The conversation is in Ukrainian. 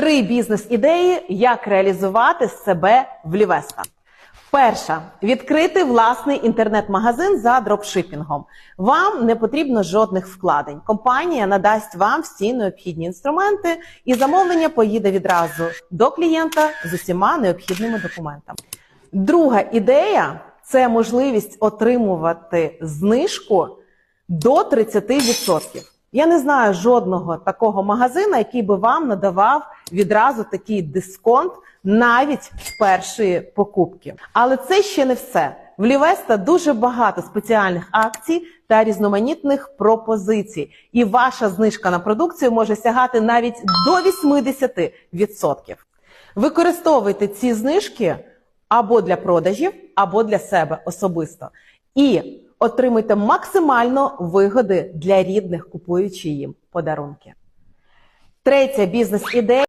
Три бізнес-ідеї, як реалізувати себе в Лівеста. Перша відкрити власний інтернет-магазин за дропшипінгом. Вам не потрібно жодних вкладень. Компанія надасть вам всі необхідні інструменти, і замовлення поїде відразу до клієнта з усіма необхідними документами. Друга ідея це можливість отримувати знижку до 30%. Я не знаю жодного такого магазина, який би вам надавав відразу такий дисконт навіть з першої покупки. Але це ще не все. В Лівеста дуже багато спеціальних акцій та різноманітних пропозицій, і ваша знижка на продукцію може сягати навіть до 80%. Використовуйте ці знижки або для продажів, або для себе особисто. І отримуйте максимально вигоди для рідних, купуючи їм подарунки. Третя бізнес-ідея.